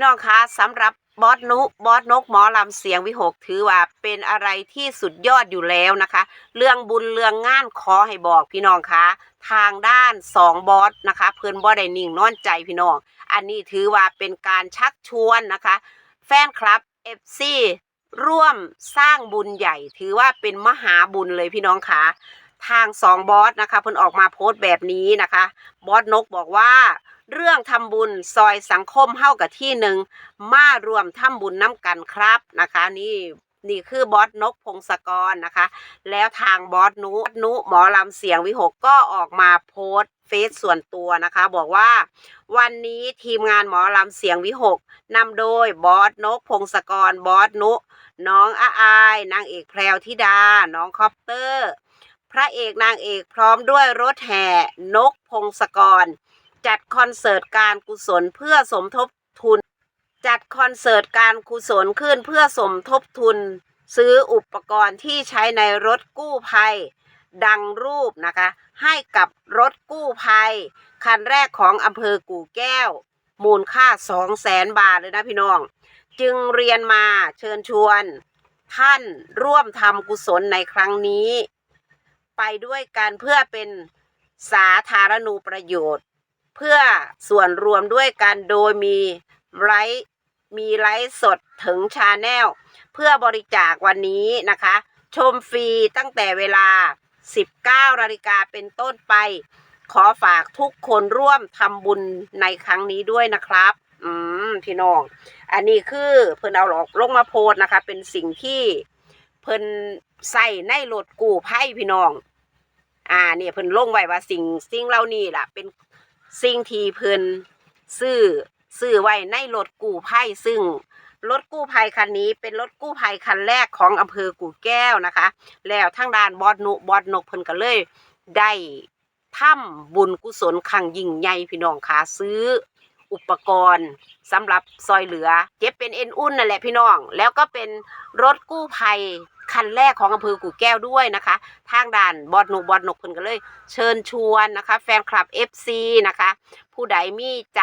พี่น้องคะสำหรับบอสนุบอสนกหมอลำเสียงวิหกถือว่าเป็นอะไรที่สุดยอดอยู่แล้วนะคะ เรื่องบุญเรื่องงานขอให้บอกพี่น้องคะทางด้านสองบอสนะคะ เพื่อนบอสได้นิ่งนอนใจพี่น้อง อันนี้ถือว่าเป็นการชักชวนนะคะ แฟนคลับ FC ร่วมสร้างบุญใหญ่ ถือว่าเป็นมหาบุญเลยพี่น้องคะทางสองบอสนะคะเพิ่นออกมาโพสต์แบบนี้นะคะ บอสนกบอกว่า เรื่องทำบุญซอยสังคมเฮากับที่หนึ่งมารวมทำบุญน้ำกันครับนะคะ นี่นี่คือบอสนกพงศกรนะคะ แล้วทางบอสนุนุหมอลำเสียงวิหกก็ออกมาโพสต์เฟซส่วนตัวนะคะ บอกว่าวันนี้ทีมงานหมอลำเสียงวิหกนำโดยบอสนกพงศกรบอสนุ น้องอาอายนางเอกแพรวธิดา น้องคอปเตอร์ พระเอกนางเอกพร้อมด้วยรถแห่นกพงศกร จัดคอนเสิร์ตการกุศลเพื่อสมทบทุน จัดคอนเสิร์ตการกุศลขึ้นเพื่อสมทบทุน ซื้ออุปกรณ์ที่ใช้ในรถกู้ภัย ดังรูปนะคะ ให้กับรถกู้ภัย คันแรกของอำเภอกู่แก้ว มูลค่า2 0 0แสนบาทเลยนะพี่น้อง จึงเรียนมาเชิญชวน ท่านร่วมทำกุศลในครั้งนี้ ไปด้วยกันเพื่อเป็นสาธารณูประโยชน์ พื่อส่วนรวมด้วยกันโดยมีไลฟ์มีไลฟ์สดถึงชาแนลเพื่อบริจาควันนี้นะคะ ชมฟรีตั้งแต่เวลา 19นาฬิกาเป็นต้นไป ขอฝากทุกคนร่วมทำบุญในครั้งนี้ด้วยนะครับ อืมพี่น้อง อันนี้คือเพิ่นเอาหลอกลงมาโพสนะคะ เป็นสิ่งที่เพิ่นใส่ในรถกู้ภัยพี่น้อง อ่าเนี่ยเพิ่นลงไว้ว่าสิ่งสิ่งเหล่านี้ล่ะ เป็น สิ่งที่เพิ่นซื้อซื้อไว้ในรถกู้ภัยซึ่งรถกู้ภัยคันนี้เป็นรถกู้ภัยคันแรกของอำเภอกู่แก้วนะคะ แล้วทางด้านบอดนุบอดนกเพิ่นก็เลยได้ทำบุญกุศลครั้งยิ่งใหญ่พี่น้องค่ะซื้อ อุปกรณ์สำหรับซอยเหลือเก็บเป็นเอ็นอุ่นนั่นแหละพี่น้อง แล้วก็เป็นรถกู้ภัย คันแรกของอำเภอกู่แก้วด้วยนะคะ ทางด่านบอดนกบอดนกเพิ่นก็เลย เชิญชวนนะคะ แฟนคลับ FC นะคะ ผู้ใดมีใจ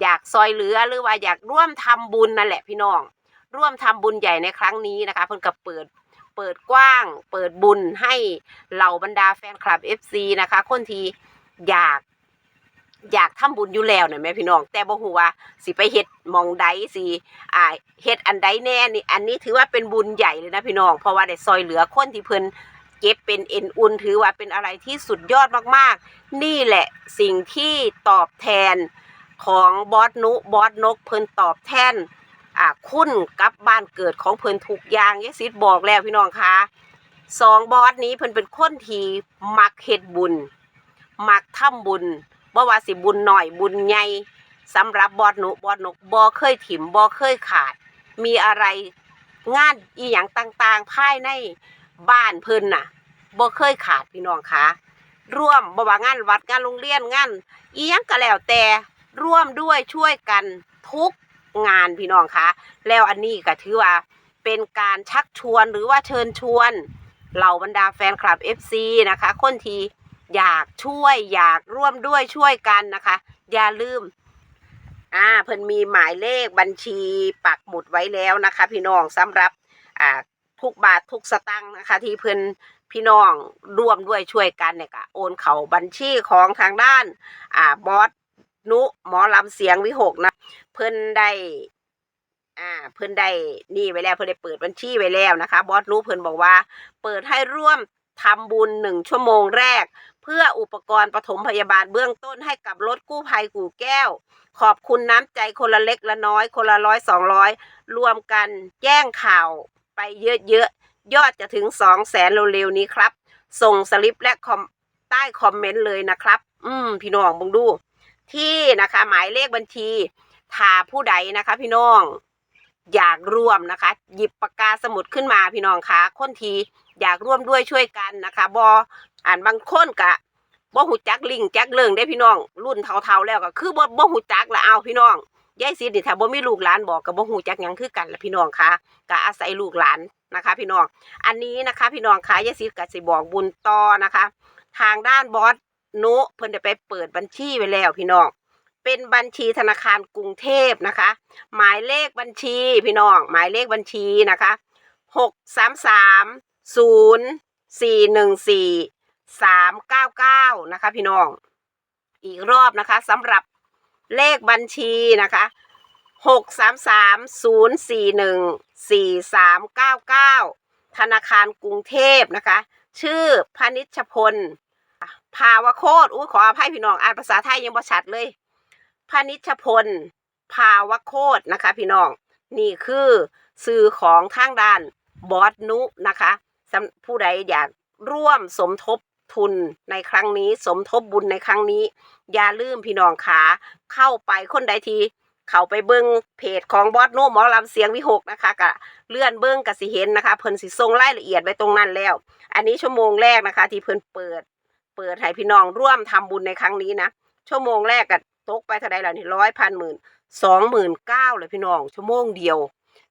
อยากซอยเหลือหรือว่าอยากร่วมทำบุญนั่นแหละพี่น้อง ร่วมทำบุญใหญ่ในครั้งนี้นะคะ เพิ่นก็เปิดเปิดกว้าง เปิดบุญให้เหล่าบรรดาแฟนคลับ FC นะคะ คนที่อยาก อยากทำบุญอยู่แล้วเนี่ยแม่พี่น้อง แต่บ่ฮู้ว่าสิไปเฮ็ดมองใดสิอ่าเฮ็ดอันใดแน่นี่อันนี้ถือว่าเป็นบุญใหญ่เลยนะพี่น้อง เพราะว่าได้ซอยเหลือคนที่เพิ่นเก็บเป็นเอ็นอุ่นถือว่าเป็นอะไรที่สุดยอดมากๆ นี่แหละสิ่งที่ตอบแทนของบอสนุบอสนกเพิ่นตอบแทนอ่าคุณกับบ้านเกิดของเพิ่นทุกอย่างยายซิดบอกแล้วพี่น้องคะสองบอสนี้เพิ่นเป็นคนที่มักเฮ็ดบุญ มักทำบุญ บ่ว่าสิบุญหน่อยบุญใหญ่สำหรับบอสหนุบอสนกบ่เคยถิ่มบ่เคยขาด มีอะไรงานอีหยังต่างๆภายในบ้านเพิ่นน่ะบ่เคยขาดพี่น้องคะร่วมบ่ว่างานวัดงานโรงเรียนงานอีหยังก็แล้วแต่ร่วมด้วยช่วยกันทุกงานพี่น้องคะแล้วอันนี้ก็ถือว่าเป็นการชักชวนหรือว่าเชิญชวนเหล่าบรรดาแฟนคลับ FC นะคะ คนที่ อยากช่วยอยากร่วมด้วยช่วยกันนะคะ อย่าลืม อ่า เพิ่นมีหมายเลขบัญชีปักหมุดไว้แล้วนะคะ พี่น้องสำหรับ อ่า ทุกบาททุกสตังค์นะคะ ที่เพิ่นพี่น้องร่วมด้วยช่วยกันเนี่ยก็โอนเข้าบัญชีของทางด้าน อ่าบอสนุหมอลำเสียงวิหกนะ เพิ่นได้อ่าเพิ่นได้นี่ไว้แล้วเพิ่นได้เปิดบัญชีไว้แล้วนะคะ บอสนุเพิ่นบอกว่า เปิดให้ร่วมทำบุญหนึ่งชั่วโมงแรก เพื่ออุปกรณ์ปฐมพยาบาลเบื้องต้นให้กับรถกู้ภัยกู่แก้ว ขอบคุณน้ำใจคนละเล็กละน้อย คนละร้อยสองร้อยรวมกันแจ้งข่าวไปเยอะๆ ยอดจะถึงสองแสนเร็วๆนี้ครับ ส่งสลิปและคอมใต้คอมเมนต์เลยนะครับ อืม พี่น้องบังดู ที่นะคะ หมายเลขบัญชี ถ้าผู้ใดนะคะ พี่น้อง อยากร่วมนะคะ หยิบปากกาสมุดขึ้นมาพี่น้องคะคนที อยากร่วมด้วยช่วยกันนะคะบออ่านบางคนกะบ่หูจักลิงจักเลิงได้พี่น้อง รุ่นเท่าๆแล้วก็คือบ่บ่หูจักละเอาพี่น้องยายซีนี่ถ้าบ่มีลูกหลานบอกก็บ่หูจักยังคือกันละพี่น้องคะก็อาศัยลูกหลานนะคะ พี่น้อง อันนี้นะคะ พี่น้องคะยายซีก็สิบอกบุญต่อนะคะ ทางด้านบอสโนเพิ่นได้ไปเปิดบัญชีไว้แล้วพี่น้องเป็นบัญชีธนาคารกรุงเทพนะคะ หมายเลขบัญชีพี่น้อง หมายเลขบัญชีนะคะหกสามสาม ศูนย์สี่หนึ่งสี่สามเก้าเก้านะคะพี่น้อง อีกรอบนะคะสำหรับเลขบัญชีนะคะหกสามสามศูนย์สี่หนึ่งสี่สามเก้าเก้าธนาคารกรุงเทพนะคะ ชื่อพนิชพล ภาวโคตรอุ้ยขออภัยพี่น้อง อ่านภาษาไทยยังบ่ชัดเลยพนิชพล ภาวโคตรนะคะ พี่น้อง นี่คือสื่อของทางด้านบอสนุนะคะ ผู้ใดอยากร่วมสมทบทุนในครั้งนี้ สมทบบุญในครั้งนี้ อย่าลืมพี่น้องขาเข้าไปคนใดทีเข้าไปเบิ้งเพจของบอสโนหมอลำเสียงวิหกนะคะกะเลื่อนเบิ้งกะสิเห็นนะคะ เพิ่นสิส่งรายละเอียดไว้ตรงนั้นแล้ว อันนี้ชั่วโมงแรกนะคะ ที่เพิ่นเปิด เปิดให้พี่น้องร่วมทำบุญในครั้งนี้นะชั่วโมงแรกก็ตกไปเท่าใดแล้วนี่ร้อยพันหมื่นสองหมื่นเก้าเลยพี่น้องชั่วโมงเดียว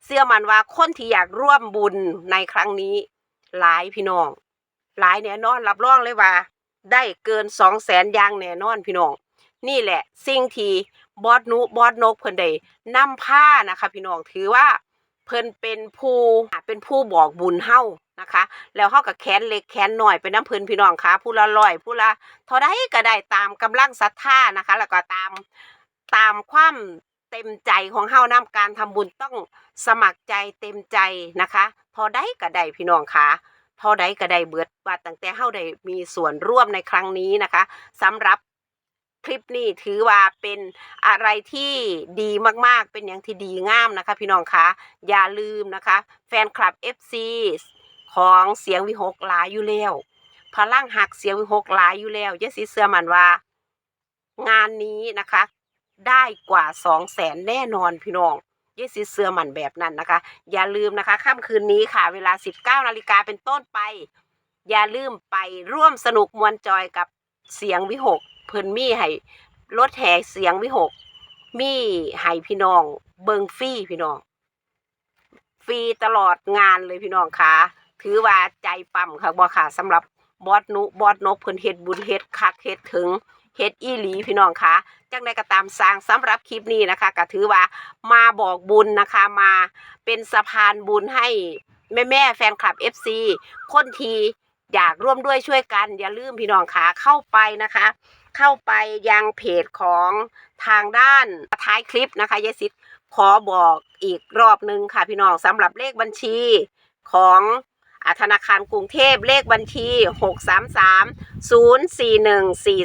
เชื่อมันว่าคนที่อยากร่วมบุญในครั้งนี้ หลายพี่น้อง หลายแน่นอนรับรองเลยว่า ได้เกินสองแสนยางแน่นอนพี่น้อง นี่แหละ สิ่งที่บอสนุบอสนกเพิ่นได้นำผ้านะคะ พี่น้องถือว่าเพิ่นเป็นผู้เป็นผู้บอกบุญเฮานะคะ แล้วเฮากับแขนเล็กแขนหน่อยเป็นน้ำเพิ่นพี่น้องค่ะผู้ละร้อยผู้ละเท่าใดก็ได้ตามกำลังศรัทธานะคะ แล้วก็ตามตามความ เต็มใจของเฮานำการทำบุญต้องสมัครใจเต็มใจนะคะเท่าใดก็ได้พี่น้องค่ะเท่าใดก็ได้เบิดว่าตั้งแต่เฮาได้มีส่วนร่วมในครั้งนี้นะคะสำหรับคลิปนี้ถือว่าเป็นอะไรที่ดีมากๆ เป็นอย่างที่ดีงามนะคะ พี่น้องคะอย่าลืมนะคะ แฟนคลับ FC ของเสียงวิหกหลายอยู่แล้วพลังหักเสียงวิหกหลายอยู่แล้วอยาสิเสื้อมันว่า งานนี้นะคะ ได้กว่าสองแสนแน่นอนพี่น้องอยาสิเสื้อมันแบบนั้นนะคะ อย่าลืมนะคะค่ำคืนนี้ค่ะ เวลา 19นาฬิกาเป็นต้นไป อย่าลืมไปร่วมสนุกมวลจอยกับเสียงวิหกเพิ่นมีให้รถแห่เสียงวิหก มีให้พี่น้อง เบิงฟรีพี่น้อง ฟรีตลอดงานเลยพี่น้องค่ะ ถือว่าใจปั๊มค่ะบ่ค่ะสำหรับบอสนุบอสนกเพิ่นเฮ็ดบุญเฮ็ดคักเฮ็ดถึงเฮ็ดอีหลีพี่น้องค่ะ จังใดก็ตามสร้างสำหรับคลิปนี้นะคะก็ถือว่ามาบอกบุญนะคะมาเป็นสะพานบุญให้แม่แม่แฟนคลับ FC คนทีอยากร่วมด้วยช่วยกัน อย่าลืมพี่น้องค่ะเข้าไปนะคะ เข้าไปยังเพจของทางด้านท้ายคลิปนะคะยายซิดขอบอกอีกรอบหนึ่งค่ะพี่น้องสำหรับเลขบัญชีของ ธนาคารกรุงเทพเลขบัญชี 633 041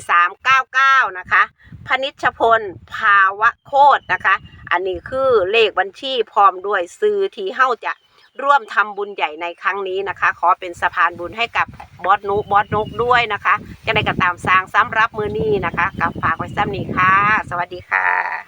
4399 นะคะพนิชพล ภาวะโคตรนะคะ อันนี้คือเลขบัญชีพร้อมด้วยซื้อที่เฮาจะร่วมทำบุญใหญ่ในครั้งนี้นะคะ ขอเป็นสะพานบุญให้กับบอสนุบอสนกด้วยนะคะจะได้กระตามสร้างสำหรับมือนี้นะคะกับฝากไว้ซ้ำนี้ค่ะ สวัสดีค่ะ